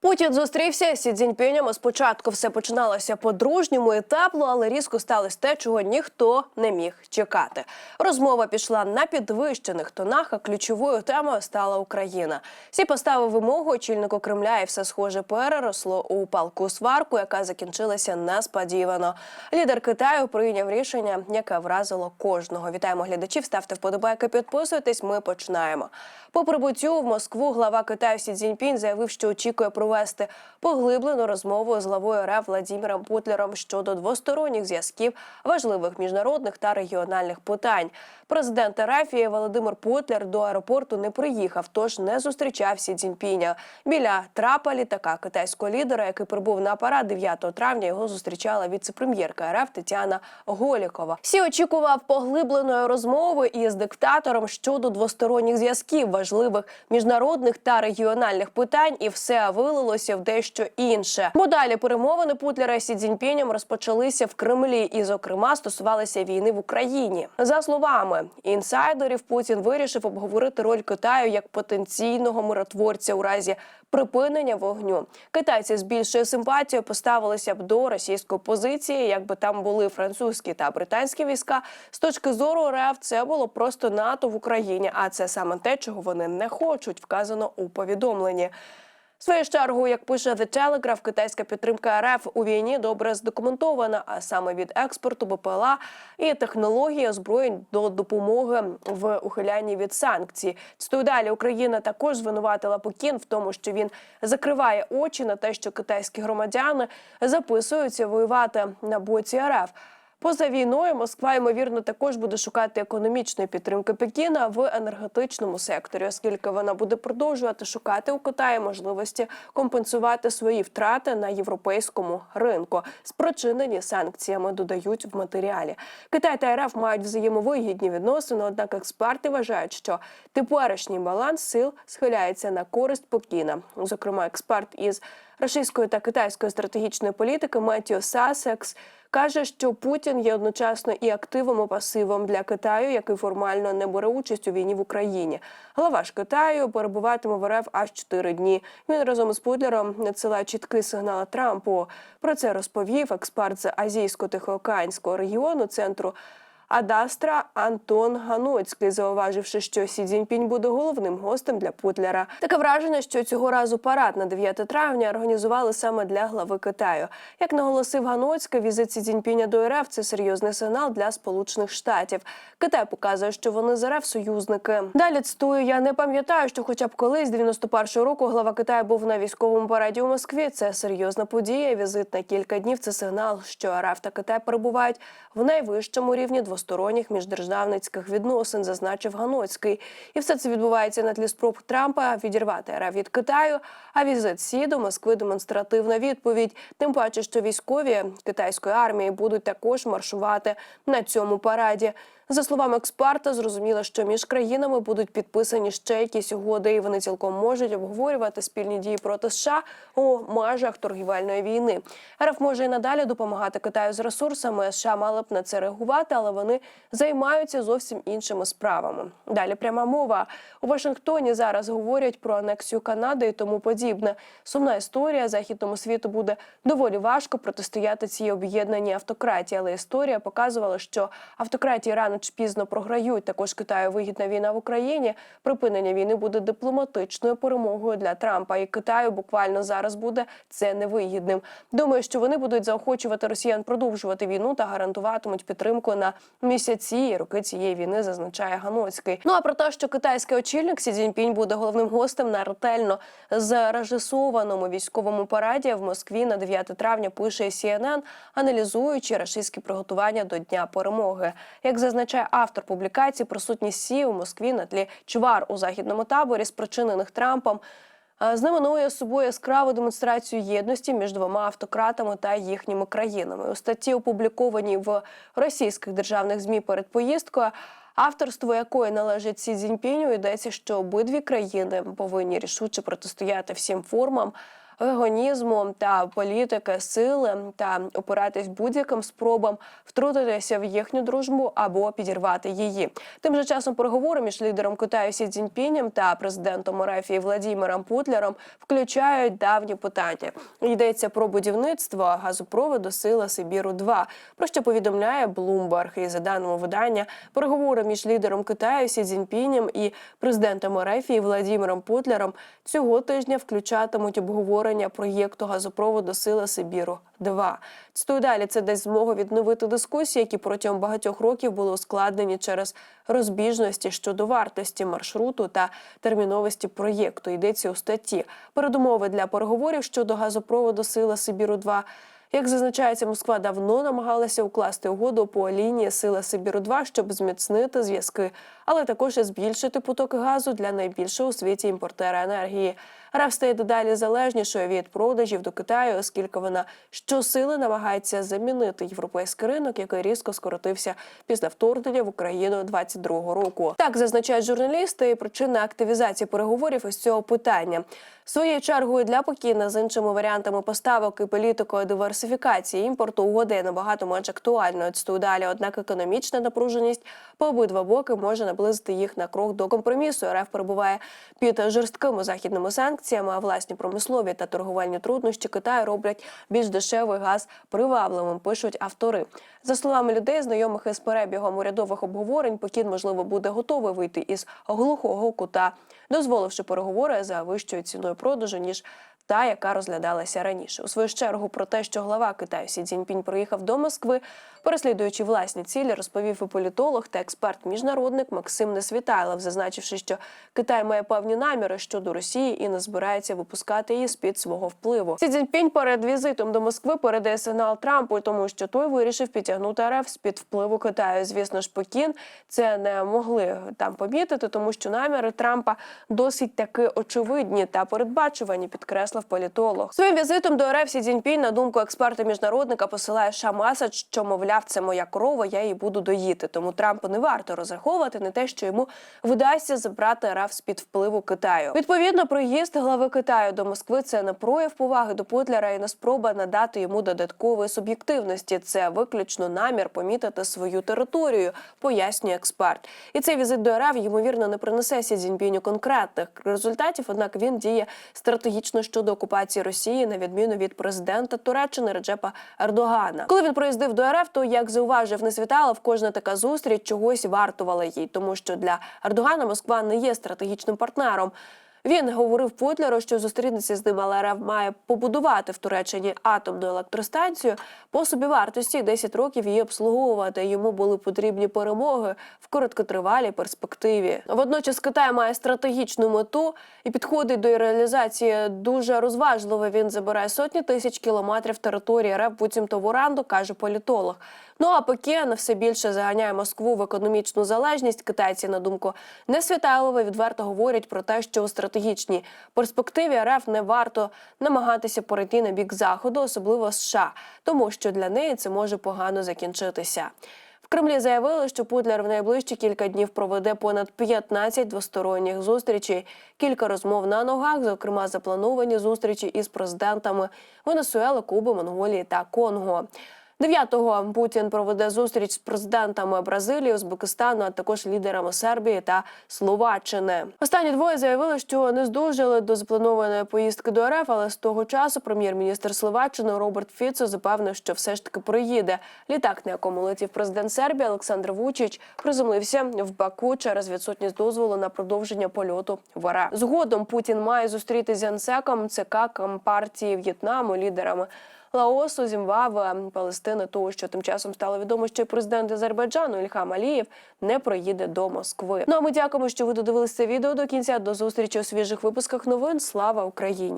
Путін зустрівся з Сі Цзіньпінем. Спочатку все починалося по-дружньому і тепло, але різко сталося те, чого ніхто не міг чекати. Розмова пішла на підвищених тонах, а ключовою темою стала Україна. Сі поставив вимогу очільнику Кремля, і все схоже переросло у палку сварку, яка закінчилася несподівано. Лідер Китаю прийняв рішення, яке вразило кожного. Вітаємо глядачів. Ставте вподобайки, підписуйтесь. Ми починаємо. По прибуттю в Москву глава Китаю Сі Цзіньпінь заявив, що очікує провести поглиблену розмову з главою РФ Владіміром Путлером щодо двосторонніх зв'язків важливих міжнародних та регіональних питань. Президент РФ Володимир Путлер до аеропорту не приїхав, тож не зустрічав Сі Цзіньпіня. Біля трапа літака китайського лідера, який прибув на апарат 9 травня, його зустрічала віце-прем'єрка РФ Тетяна Голікова. Сі очікував поглибленої розмови із диктатором щодо двосторонніх зв'язків важливих міжнародних та регіональних питань, і все вилилося в дещо інше. Бо далі перемовини Путлера з Сі Цзіньпінем розпочалися в Кремлі, і, зокрема, стосувалися війни в Україні. За словами інсайдерів, Путін вирішив обговорити роль Китаю як потенційного миротворця у разі припинення вогню. Китайці з більшою симпатією поставилися б до російської позиції, якби там були французькі та британські війська. З точки зору РФ це було просто НАТО в Україні, а це саме те, чого вони не хочуть, вказано у повідомленні. В свою чергу, як пише The Telegraph, китайська підтримка РФ у війні добре здокументована, а саме від експорту БПЛА і технології озброєнь до допомоги в ухилянні від санкцій. Цитую далі Україна також звинуватила Пекін в тому, що він закриває очі на те, що китайські громадяни записуються воювати на боці РФ. Поза війною Москва ймовірно також буде шукати економічної підтримки Пекіна в енергетичному секторі, оскільки вона буде продовжувати шукати у Китаї можливості компенсувати свої втрати на європейському ринку, спричинені санкціями. Додають в матеріалі. Китай та РФ мають взаємовигідні відносини. Однак експерти вважають, що теперішній баланс сил схиляється на користь Пекіна. Зокрема, експерт із російської та китайської стратегічної політики Меттіо Сасекс каже, що Путін є одночасно і активом, і пасивом для Китаю, який формально не бере участь у війні в Україні. Глава ж Китаю перебуватиме в РФ аж 4 дні. Він разом з Путлером надсилає чіткий сигнал Трампу. Про це розповів експерт з азійсько-тихоокеанського регіону центру. Адастра Антон Ганоцький, зауваживши, що Сі Цзіньпінь буде головним гостем для Путлера. Таке враження, що цього разу парад на 9 травня організували саме для глави Китаю. Як наголосив Ганоцький, візит Сі Цзіньпіня до РФ – це серйозний сигнал для Сполучених Штатів. Китай показує, що вони з РФ союзники. Далі цитую, я не пам'ятаю, що хоча б колись 91-го року глава Китаю був на військовому параді у Москві. Це серйозна подія. Візит на кілька днів це сигнал, що РФ та Китай перебувають в найвищому рівні двосторонніх міждержавницьких відносин, зазначив Ганоцький. І все це відбувається на тлі спроб Трампа відірвати РФ від Китаю. А візит Сі до Москви демонстративна відповідь. Тим паче, що військові китайської армії будуть також маршувати на цьому параді. За словами експерта, зрозуміло, що між країнами будуть підписані ще якісь угоди, і вони цілком можуть обговорювати спільні дії проти США у межах торгівельної війни. РФ може і надалі допомагати Китаю з ресурсами. США мали б на це реагувати, але вони займаються зовсім іншими справами. Далі пряма мова у Вашингтоні зараз говорять про анексію Канади і тому подібне. Сумна історія західному світу буде доволі важко протистояти цій об'єднаній автократії, але історія показувала, що автократії рано чи пізно програють. Також Китаю вигідна війна в Україні. Припинення війни буде дипломатичною перемогою для Трампа. І Китаю буквально зараз буде це невигідним. Думаю, що вони будуть заохочувати росіян продовжувати війну та гарантуватимуть підтримку на місяці і роки цієї війни, зазначає Ганоцький. Ну а про те, що китайський очільник Сі Цзіньпінь буде головним гостем на ретельно зрежисованому військовому параді в Москві на 9 травня, пише CNN, аналізуючи рашистські приготування до дня перемоги. Як зазначає автор публікації, присутність Сі у Москві на тлі чвар у західному таборі, спричинених Трампом. е, Знаменує собою яскраву демонстрацію єдності між двома автократами та їхніми країнами. У статті, опублікованій в російських державних змі перед поїздкою, авторство якої належить Сі Цзіньпіню, йдеться, що обидві країни повинні рішуче протистояти всім формам гегонізму та політики сили та опиратись будь-яким спробам втрутитися в їхню дружбу або підірвати її. Тим же часом переговори між лідером Китаю Сі Цзіньпінем та президентом Ерефії Владіміром Путлером включають давні питання. Йдеться про будівництво газопроводу Сила Сибіру 2 про що повідомляє Bloomberg. І за даними видання, переговори між лідером Китаю Сі Цзіньпінем і президентом Ерефії Владіміром Путлером цього тижня включатимуть обговорення проєкту газопроводу Сила Сибіру 2 Цитую далі, це дасть змогу відновити дискусії, які протягом багатьох років були ускладнені через розбіжності щодо вартості маршруту та терміновості проєкту. Йдеться у статті. Передумови для переговорів щодо газопроводу Сила Сибіру 2 як зазначається, Москва давно намагалася укласти угоду по лінії Сила Сибіру 2 щоб зміцнити зв'язки, але також і збільшити потоки газу для найбільшого у світі імпортера енергії. РФ стає дедалі залежнішою від продажів до Китаю, оскільки вона щосили намагається замінити європейський ринок, який різко скоротився після вторгнення в Україну 22-го року. Так зазначають журналісти. Причина активізації переговорів із цього питання. Своєю чергою для Пекіна з іншими варіантами поставок і політикою диверсифікації імпорту угоди є набагато менш актуальною. Цитую далі. Однак економічна напруженість по обидва боки може наблизити їх на крок до компромісу. РФ перебуває під жорсткими західними санкціями, а власні промислові та торговельні труднощі Китаю роблять більш дешевий газ привабливим. Пишуть автори. За словами людей, знайомих із перебігом урядових обговорень, Пекін можливо буде готовий вийти із глухого кута, дозволивши переговори за вищою ціною продажу ніж. Та, яка розглядалася раніше, у свою чергу про те, що глава Китаю Сі Цзіньпінь приїхав до Москви, переслідуючи власні цілі, розповів і політолог та експерт-міжнародник Максим Несвітайлов, зазначивши, що Китай має певні наміри щодо Росії і не збирається випускати її з під свого впливу. Сі Цзіньпінь перед візитом до Москви передає сигнал Трампу, тому що той вирішив підтягнути РФ з під впливу Китаю. Звісно ж, Пекін це не могли там помітити, тому що наміри Трампа досить таки очевидні та передбачувані, підкреслив політолог. Своїм візитом до РФ Сі Цзіньпінь, на думку експерта міжнародника, посилає США що мовляв, це моя корова, я її буду доїти. Тому Трампу не варто розраховувати на те, що йому вдасться забрати РФ з під впливу Китаю. Відповідно, приїзд глави Китаю до Москви це не прояв поваги до Путлера і не спроба надати йому додаткової суб'єктивності. Це виключно намір помітити свою територію, пояснює експерт. І цей візит до РФ ймовірно не принесе Сі Цзіньпіню конкретних результатів. Однак він діє стратегічно щодо окупації Росії, на відміну від президента Туреччини Реджепа Ердогана. Коли він проїздив до РФ, то як зауважив не світалов, кожна така зустріч чогось вартувала їй, тому що для Ердогана Москва не є стратегічним партнером. Він говорив Путлеру, що зустрінеться з ним, але РФ має побудувати в Туреччині атомну електростанцію по собівартості 10 років її обслуговувати. Йому були потрібні перемоги в короткотривалій перспективі. Водночас Китай має стратегічну мету і підходить до реалізації дуже розважливо. Він забирає сотні тисяч кілометрів території РФ, буцімто в оранду, каже політолог. Ну а Пекін все більше заганяє Москву в економічну залежність. Китайці, на думку Несвітайлова, відверто говорять про те, що у стратегічній перспективі РФ не варто намагатися перейти на бік заходу, особливо США, тому що для неї це може погано закінчитися. В Кремлі заявили, що Путлер в найближчі кілька днів проведе понад 15 двосторонніх зустрічей, кілька розмов на ногах, зокрема заплановані зустрічі із президентами Венесуели, Куби, Монголії та Конго. 9-го Путін проведе зустріч з президентами Бразилії, Узбекистану, а також лідерами Сербії та Словаччини. Останні двоє заявили, що не здужали до запланованої поїздки до РФ, але з того часу прем'єр-міністр Словаччини Роберт Фіцо запевнив, що все ж таки приїде. Літак, на якому летів президент Сербії Олександр Вучич, приземлився в Баку через відсутність дозволу на продовження польоту в РФ. Згодом Путін має зустрітися з генсеком ЦК Компартії В'єтнаму, лідерами. Лаосу, Зімбабве, Палестини, тощо що тим часом стало відомо, що президент Азербайджану Ільхам Алієв не проїде до Москви. Ну а ми дякуємо, що ви додивилися відео до кінця. До зустрічі у свіжих випусках новин. Слава Україні!